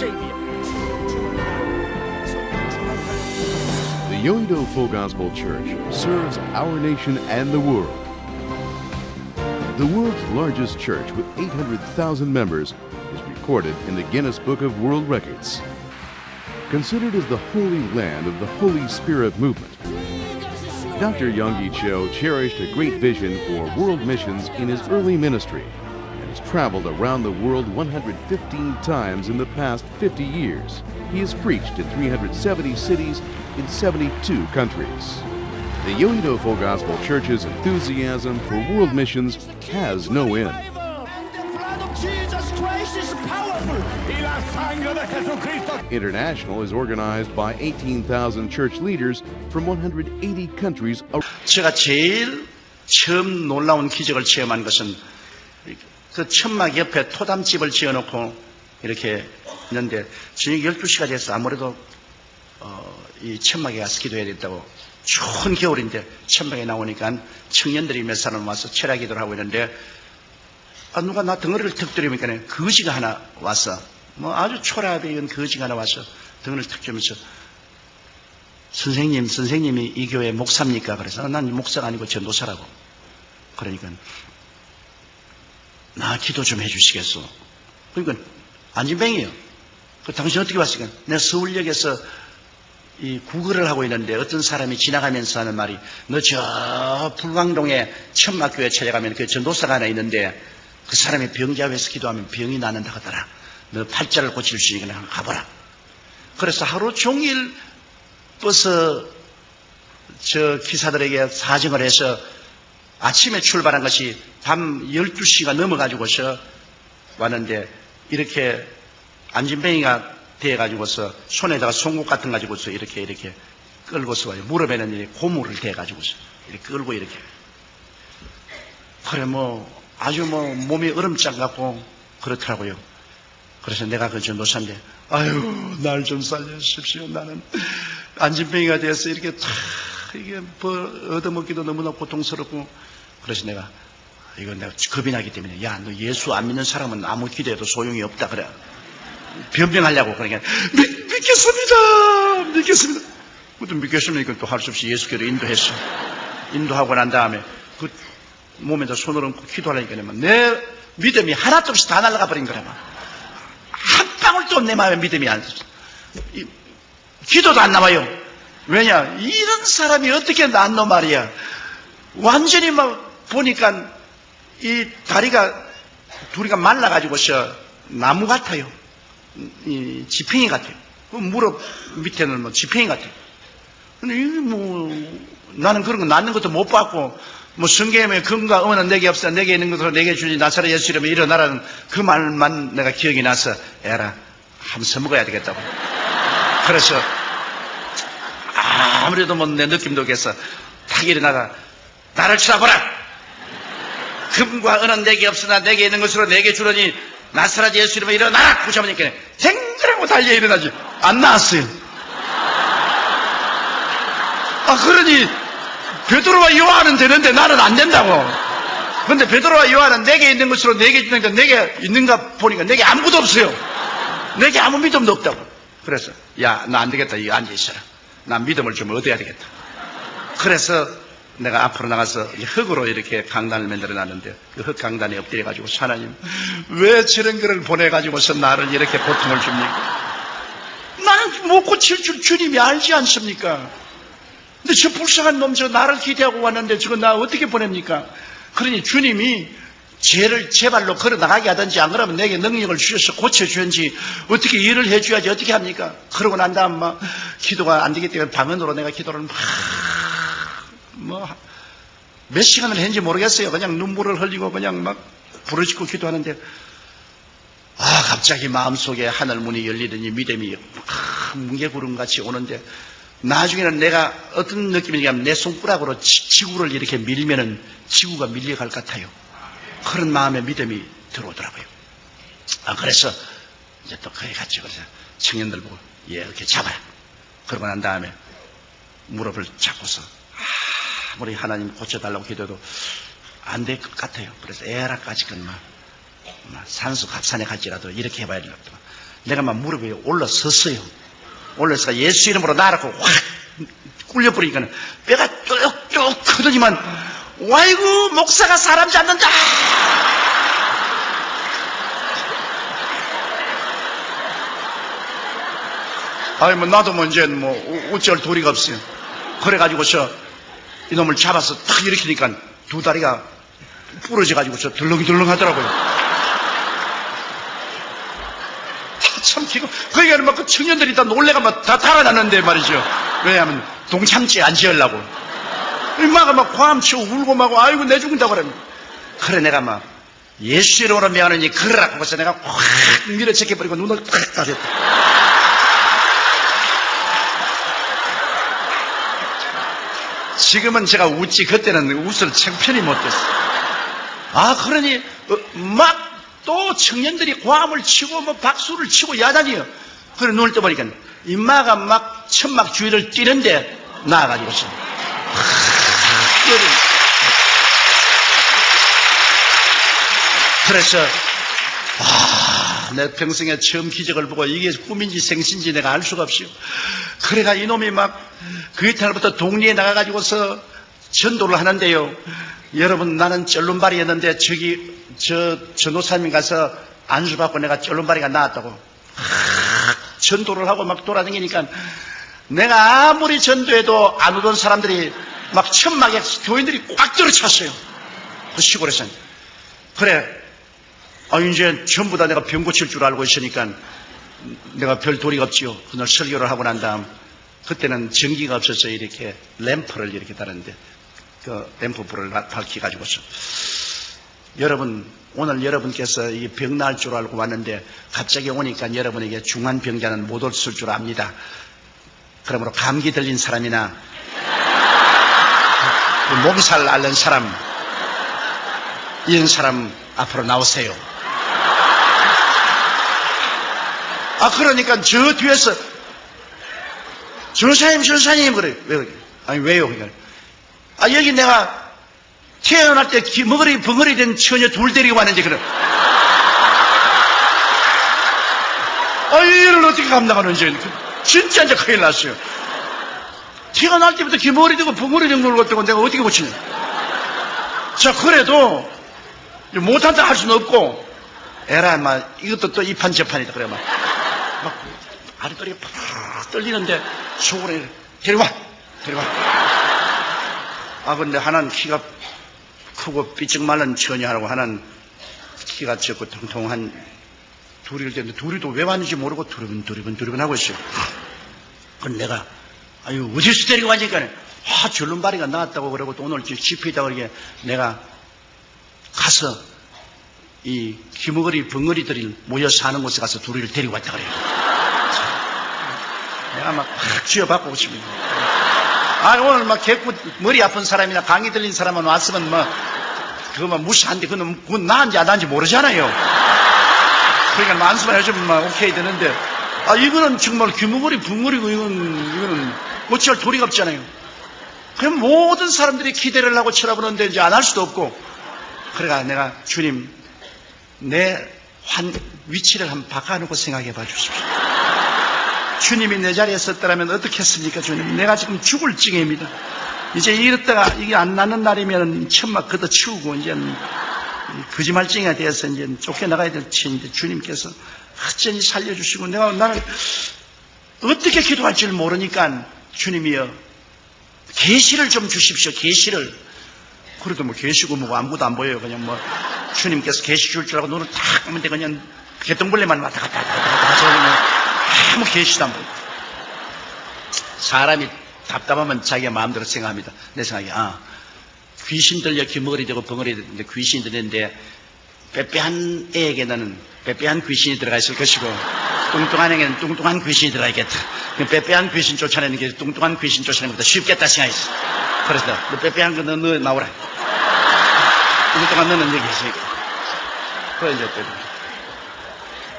The Yoido Full Gospel Church serves our nation and the world. The world's largest church with 800,000 members is recorded in the Guinness Book of World Records. Considered as the holy land of the Holy Spirit movement, Dr. Yonggi Cho cherished a great vision for world missions in his early ministry has traveled around the world 115 times in the past 50 years. He has preached in 370 cities in 72 countries. The Yoido Full Gospel Church's enthusiasm for world missions has no end. And the blood of Jesus Christ is powerful. Y la sangre de Jesucristo International is organized by 18,000 church leaders from 180 countries around. 제가 제일 처음 놀라운 기적을 체험한 것은 그 천막 옆에 토담집을 지어놓고 이렇게 있는데 저녁 12시가 돼서 아무래도 어, 이 천막에 가서 기도해야 된다고 추운 겨울인데 천막에 나오니까 청년들이 몇 사람 와서 철야 기도를 하고 있는데 아, 누가 나 덩어리를 턱 들이니까 거지가 하나 왔어 뭐 아주 초라하게 이건 거지가 하나 와서 덩어리를 턱 들면서 선생님, 선생님이 이 교회 목사입니까? 그래서 난 목사가 아니고 전도사라고. 그러니까 나 기도 좀 해주시겠어. 그러니까 안진뱅이에요. 그 당신 어떻게 왔습니까? 내가 서울역에서 이 구걸을 하고 있는데 어떤 사람이 지나가면서 하는 말이 너 저 불광동에 천막교회 찾아가면 그 전도사가 하나 있는데 그 사람이 병자회에서 기도하면 병이 나는다 하더라. 너 팔자를 고칠 수 있으니까 한번 가보라. 그래서 하루 종일 버스 저 기사들에게 사정을 해서 아침에 출발한 것이 밤 12시가 넘어가지고서 왔는데 이렇게 안진뱅이가 돼가지고서 손에다가 송곳 같은 거 가지고서 이렇게 이렇게 끌고서 와요. 무릎에는 고무를 대가지고서 이렇게 끌고 이렇게. 그래 뭐 아주 뭐 몸이 얼음장 같고 그렇더라고요. 그래서 내가 그 전도사인데 아유 날 좀 살려주십시오. 나는 안진뱅이가 돼서 이렇게 다 이게 뭐 얻어먹기도 너무나 고통스럽고 그래서 내가 이거 내가 겁이 나기 때문에 야 너 예수 안 믿는 사람은 아무 기대해도 소용이 없다 그래. 변명하려고 그러니까 믿, 믿겠습니다. 믿겠습니다. 그것도 믿겠습니다. 또할 수 없이 예수께로 인도했어. 인도하고 난 다음에 그 몸에다 손을 얹고 기도하려니까 내 믿음이 하나도 없이 다 날아가 버린 거라 한 방울도 내 마음에 믿음이 안 이- 기도도 안 나와요. 왜냐? 이런 사람이 어떻게 낫노 말이야. 완전히 막 보니까 이 다리가 둘이가 말라가지고서 나무 같아요. 이 지팽이 같아요. 그 무릎 밑에는 뭐 지팽이 같아요. 근데 이게 뭐 나는 그런 거 낫는 것도 못 봤고 뭐 성경에 금과 은은 내게 없어 내게 있는 것으로 내게 주니 나사렛 예수 이름에 일어나라는 그 말만 내가 기억이 나서 에라 한번 써먹어야 되겠다고. 그래서 아무래도 뭐 내 느낌도 겠어 탁 일어나가 나를 쳐다보라 금과 은은 내게 없으나 내게 있는 것으로 내게 주려니 나사렛 예수 이름으로 일어나라 부셔보니까 댕그라고 달려 일어나지 안 나왔어요 아 그러니 베드로와 요한은 되는데 나는 안 된다고 근데 베드로와 요한은 내게 있는 것으로 내게 주니까 내게 있는가 보니까 내게 아무것도 없어요 내게 아무 믿음도 없다고. 그래서 야 나 안 되겠다. 이거 앉아 있어라. 난 믿음을 좀 얻어야 되겠다. 그래서 내가 앞으로 나가서 이 흙으로 이렇게 강단을 만들어 놨는데 그 흙 강단에 엎드려 가지고 하나님 왜 저런 거를 보내 가지고서 나를 이렇게 고통을 줍니까? 나는 못 고칠 줄 주님이 알지 않습니까? 근데 저 불쌍한 놈 저 나를 기대하고 왔는데 저거 나 어떻게 보냅니까? 그러니 주님이 죄를 제 발로 걸어 나가게 하든지 안 그러면 내게 능력을 주셔서 고쳐주는지 어떻게 일을 해줘야지 어떻게 합니까? 그러고 난 다음 막 기도가 안 되기 때문에 방언으로 내가 기도를 막 뭐 몇 시간을 했는지 모르겠어요. 그냥 눈물을 흘리고 그냥 막 부르짖고 기도하는데 아 갑자기 마음속에 하늘 문이 열리더니 믿음이 큰 뭉게구름 같이 오는데 나중에는 내가 어떤 느낌이냐면 내 손가락으로 지- 지구를 이렇게 밀면은 지구가 밀려갈 것 같아요. 그런 마음의 믿음이 들어오더라고요. 아, 그래서 이제 또 거기 갔죠. 그래서 청년들 보고, 예, 이렇게 잡아라. 그러고 난 다음에 무릎을 잡고서, 아무리 하나님 고쳐달라고 기도해도 안 될 것 같아요. 그래서 에라까지 건막 산수 갑산에 갈지라도 이렇게 해봐야 되겠다. 내가 막 무릎에 올라섰어요. 올라서 예수 이름으로 나라고 확 굴려버리니까 뼈가 쭉쭉 크더니만 와이고 목사가 사람 잡는다. 아니 뭐 나도 뭐 이제 뭐 어- 어쩔 도리가 없어요. 그래가지고서 이놈을 잡아서 탁 일으키니까 두 다리가 부러져가지고서 덜렁덜렁 하더라고요. 아, 참 기고 거기 가는 막그 청년들이 다 놀래가 막 다 달아났는데 말이죠. 왜냐하면 동참지 안 지으려고. 엄마가 막 과함치고 울고 막 아이고 내 죽는다고 그러면 그래 내가 막 예수 이름으로 명하느니 그러라고 해서 내가 확 밀어제껴버리고 눈을 탁 가렸다. 지금은 제가 웃지 그때는 웃을 창편히 못했어. 아 그러니 막 또 청년들이 과음을 치고 뭐 박수를 치고 야단이요. 그래 눈을 떠보니까 임마가 막 천막 주위를 뛰는데 나와가지고서 그래서 아, 내 평생에 처음 기적을 보고 이게 꿈인지 생신지 내가 알 수가 없어요. 그래가 이놈이 막 그 이탈부터 동리에 나가가지고서 전도를 하는데요. 여러분 나는 쩔눈발이였는데 저기 저 전도사님 가서 안수받고 내가 쩔눈발이가 나왔다고 하, 전도를 하고 막 돌아다니니까 내가 아무리 전도해도 안 오던 사람들이 막 천막에 교인들이 꽉 들어찼어요. 그 시골에서는. 그래. 아, 이제 전부 다 내가 병 고칠 줄 알고 있으니까 내가 별 도리가 없지요. 그날 설교를 하고 난 다음 그때는 전기가 없어서 이렇게 램프를 이렇게 다는데 그 램프 불을 밝히 가지고서 여러분 오늘 여러분께서 이 병 나을 줄 알고 왔는데 갑자기 오니까 여러분에게 중한 병자는 못 없을 줄 압니다. 그러므로 감기 들린 사람이나 그 몸살 앓는 사람 이런 사람 앞으로 나오세요. 아 그러니까 저 뒤에서 전사님 전사님 그래. 왜 그래? 아니 왜요 그냥? 아 여기 내가 태어날 때 기머리 벙어리 된 처녀 둘 데리고 왔는데 그래. 아 이를 어떻게 감당하는 지. 진짜 이제 큰일 났어요. 태어날 때부터 기머리 되고 벙어리 된 걸 갖다가 내가 어떻게 고치냐. 자 그래도 못한다 할 수는 없고. 에라 막 이것도 또 이판 저판이다 그래 막, 막 아랫도리가 팍 떨리는데 속으로 데려와! 데려와! 아 근데 하나는 키가 크고 삐쩍 말른 처녀하고 하나는 키가 적고 통통한 둘이를 됐는데 둘이도 왜 왔는지 모르고 두리번 두리번 두리번 하고 있어요. 그럼 내가 아유 어디서 데리고 왔니까 아 줄눈바리가 나왔다고 그러고 또 오늘 집회 있다고 그러게 내가 가서 이 기머거리 벙어리들이 모여 사는 곳에 가서 둘이를 데리고 왔다 그래요. 내가 막 확 쥐어받고 오십니다. 아 오늘 막 개꾸 머리 아픈 사람이나 감기 들린 사람만 왔으면 뭐 그거만 무시한데 그건 그건 나은지 안 나은지 모르잖아요. 그러니까 만수만 해주면 막 오케이 되는데 아 이거는 정말 기머거리 벙어리고 이건 이거는 어찌할 도리가 없잖아요. 그럼 모든 사람들이 기대를 하고 쳐다보는데 이제 안 할 수도 없고 그래가 내가 주님 내 환, 위치를 한번 바꿔놓고 생각해 봐 주십시오. 주님이 내 자리에 섰더라면 어떻게 했습니까, 주님? 내가 지금 죽을 징해입니다. 이제 이랬다가 이게 안 나는 날이면 천막 걷어 치우고 이제 거짓말쟁이가 되어서 이제 쫓겨나가야 될 치인데 주님께서 어쩐지 살려주시고 내가 나는 어떻게 기도할지를 모르니까 주님이여 계시를 좀 주십시오. 계시를. 그래도 뭐 계시고 뭐 아무것도 안 보여요. 그냥 뭐 주님께서 계시 줄줄 알고 눈을 탁 감는데 그냥 개똥벌레만 왔다 갔다 왔다 갔다 그냥 아무 계시도 안 보여. 사람이 답답하면 자기가 마음대로 생각합니다. 내 생각에 아 귀신 들려 귀머리 되고 벙어리 되는데 귀신이 들렸는데 빼빼한 애에게는 빼빼한 귀신이 들어가 있을 것이고 뚱뚱한 애에게는 뚱뚱한 귀신이 들어가겠다. 그 빼빼한 귀신 쫓아내는 게 뚱뚱한 귀신 쫓아내는 것보다 쉽겠다 생각했어. 그래서 너 빼빼한 거 너, 너 나오라. 뚱뚱한 너는 여기 있으니까. 그래 이제 빼.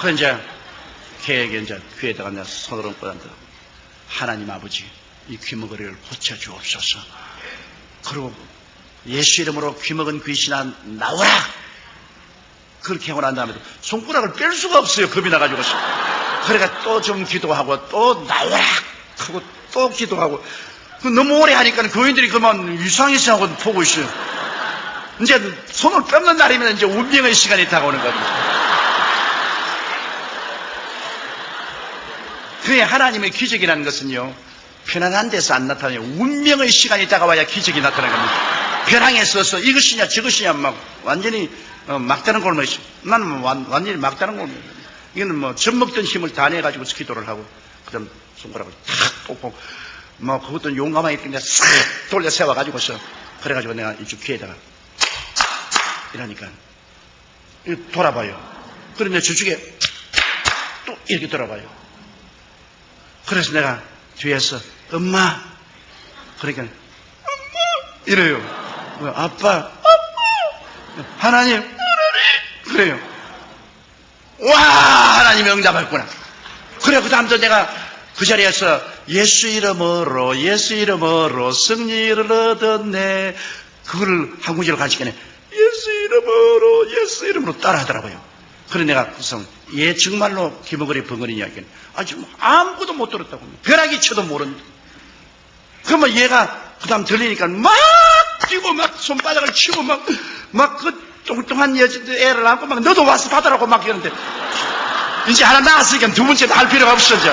그래 이제 걔에게 이제 귀에다가 내가 손을 얹고 앉아. 하나님 아버지 이 귀머거리를 고쳐 주옵소서. 그리고 예수 이름으로 귀먹은 귀신아 나오라. 그렇게 하고 난 다음에도 손가락을 뺄 수가 없어요. 겁이 나가지고서. 그러니까 또 좀 기도하고 또 나오라 하고 또 기도하고 그 너무 오래 하니까 교인들이 그만 이상이상하고 보고 있어요. 이제 손을 뺏는 날이면 이제 운명의 시간이 다가오는 겁니다. 그게 하나님의 기적이라는 것은요, 편안한 데서 안 나타나요. 운명의 시간이 다가와야 기적이 나타나는 겁니다. 벼랑에 서서 이것이냐 저것이냐 막 완전히 어, 막다른 골목이 있어. 나는 뭐 완, 완전히 막다른 골목. 이거는 뭐 젖먹던 힘을 다 내가지고 기도를 하고, 그 다음 손가락을 탁 뽑고, 뭐 그것도 용감하게 그냥 싹 돌려 세워가지고서, 그래가지고 내가 이쪽 귀에다가 이러니까, 돌아봐요. 그런데 저쪽에 또 이렇게 돌아봐요. 그래서 내가 뒤에서 엄마 그러니까 엄마 이래요. 어, 아빠 아빠 하나님 그래요. 와 하나님이 응답했구나. 그래 그 다음부터 내가 그 자리에서 예수 이름으로 예수 이름으로 승리를 얻었네 그거를 한 구절 가르치겠네 예수 이름으로 예수 이름으로 따라하더라고요. 그래 내가 그래서 얘 정말로 기머거리 벙거리 이야기는 아주 뭐 아무것도 못 들었다고 벼락이 쳐도 모른다. 그러면 얘가 그 다음 들리니까 막 뛰고 막 손바닥을 치고 막 막 그 뚱뚱한 여자 애를 안고 막 너도 와서 받으라고 막 이러는데 이제 하나 나왔으니까 두 번째도 할 필요가 없어 이제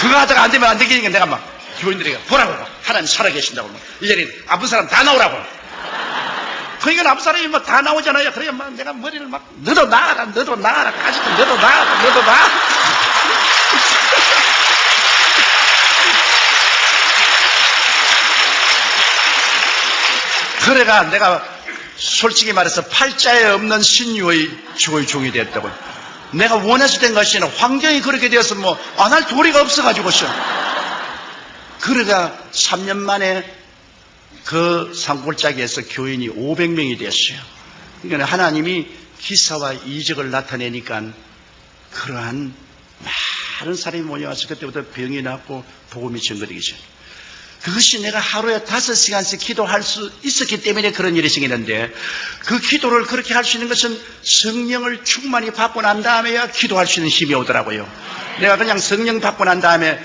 그거 하다가 안 되면 안 되니까 내가 막 교인들에게 보라고 하나님 살아계신다고 막. 이 자리에 아픈 사람 다 나오라고 그러니까 아픈 사람이 막 다 나오잖아요 그래야 막 내가 머리를 막 너도 나가라 너도 나가라 가지고 너도 나가라 너도 나가라 그래가 내가 솔직히 말해서 팔자에 없는 신유의 주의 종이 됐다고. 내가 원해서 된 것이 아니라 환경이 그렇게 되어서 뭐 안 할 도리가 없어가지고서. 그래가 3년 만에 그 산골짜기에서 교인이 500명이 됐어요. 그러니까 하나님이 기사와 이적을 나타내니까 그러한 많은 사람이 모여와서 그때부터 병이 낫고 복음이 전거되기 전. 그것이 내가 하루에 다섯 시간씩 기도할 수 있었기 때문에 그런 일이 생기는데 그 기도를 그렇게 할 수 있는 것은 성령을 충만히 받고 난 다음에야 기도할 수 있는 힘이 오더라고요. 내가 그냥 성령 받고 난 다음에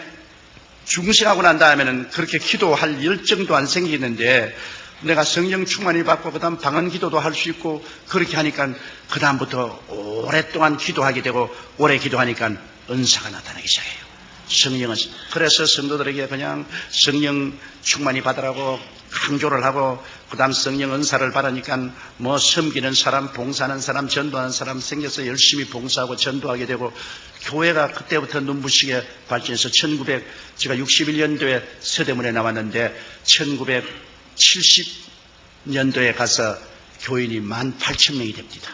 중생하고 난 다음에는 그렇게 기도할 열정도 안 생기는데 내가 성령 충만히 받고 그다음 방언 기도도 할 수 있고 그렇게 하니까 그다음부터 오랫동안 기도하게 되고 오래 기도하니까 은사가 나타나기 시작해요. 성령은 그래서 성도들에게 그냥 성령 충만히 받으라고 강조를 하고 그다음 성령 은사를 받으니까 뭐 섬기는 사람, 봉사하는 사람, 전도하는 사람 생겨서 열심히 봉사하고 전도하게 되고 교회가 그때부터 눈부시게 발전해서 1900 제가 61년도에 서대문에 나왔는데 1970년도에 가서 교인이 18,000명이 됩니다.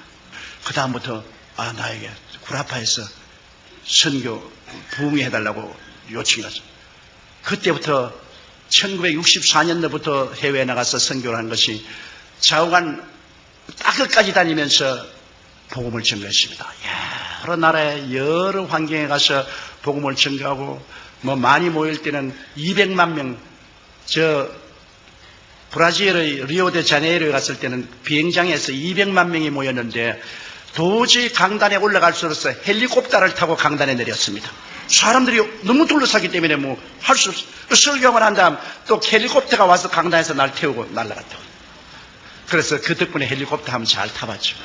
그 다음부터 아 나에게 구라파에서 선교 부흥해 달라고 요청이 왔어. 그때부터 1964년도부터 해외에 나가서 선교를 한 것이 좌우간 따끝까지 다니면서 복음을 전가했습니다. 여러 나라의 여러 환경에 가서 복음을 전가하고 뭐 많이 모일 때는 200만 명, 저 브라질의 리오데자네이로에 갔을 때는 비행장에서 200만 명이 모였는데 도저히 강단에 올라갈 수 없어서 헬리콥터를 타고 강단에 내렸습니다. 사람들이 너무 둘러싸기 때문에 뭐 할 수 없어. 설교를 한 다음 또 헬리콥터가 와서 강단에서 날 태우고 날아갔다고. 그래서 그 덕분에 헬리콥터 한번 잘 타봤죠.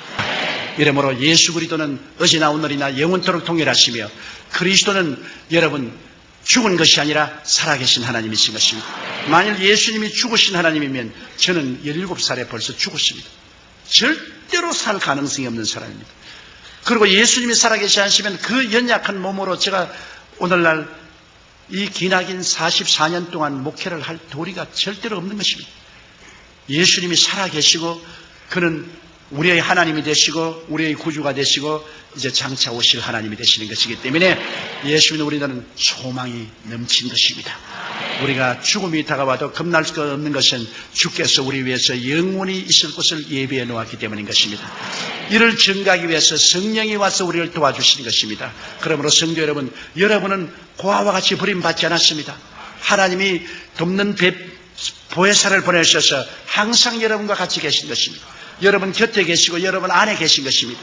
이러므로 예수 그리스도는 어제나 오늘이나 영원토록 동일하시며 그리스도는 여러분 죽은 것이 아니라 살아계신 하나님이신 것입니다. 만일 예수님이 죽으신 하나님이면 저는 17살에 벌써 죽었습니다. 절대로 살 가능성이 없는 사람입니다. 그리고 예수님이 살아계시 하시면 그 연약한 몸으로 제가 오늘날 이 기나긴 44년 동안 목회를 할 도리가 절대로 없는 것입니다. 예수님이 살아계시고 그는 우리의 하나님이 되시고 우리의 구주가 되시고 이제 장차 오실 하나님이 되시는 것이기 때문에 예수는 우리는 소망이 넘친 것입니다. 우리가 죽음이 다가와도 겁날 수 없는 것은 주께서 우리 위해서 영원히 있을 곳을 예비해 놓았기 때문인 것입니다. 이를 증가하기 위해서 성령이 와서 우리를 도와주시는 것입니다. 그러므로 성도 여러분, 여러분은 고아와 같이 버림받지 않았습니다. 하나님이 돕는 배, 보혜사를 보내셔서 항상 여러분과 같이 계신 것입니다. 여러분 곁에 계시고 여러분 안에 계신 것입니다.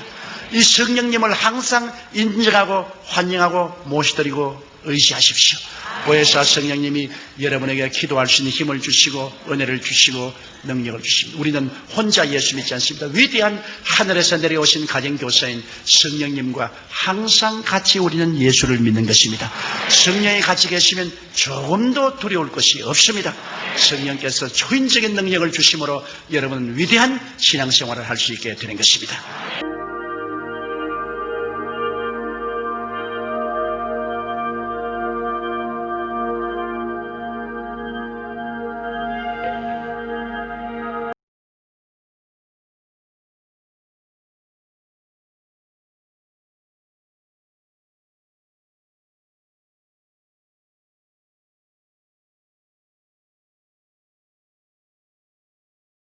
이 성령님을 항상 인정하고 환영하고 모시드리고 의지하십시오. 보혜사 성령님이 여러분에게 기도할 수 있는 힘을 주시고 은혜를 주시고 능력을 주십니다. 우리는 혼자 예수 믿지 않습니다. 위대한 하늘에서 내려오신 가정교사인 성령님과 항상 같이 우리는 예수를 믿는 것입니다. 성령이 같이 계시면 조금도 두려울 것이 없습니다. 성령께서 초인적인 능력을 주심으로 여러분은 위대한 신앙생활을 할 수 있게 되는 것입니다.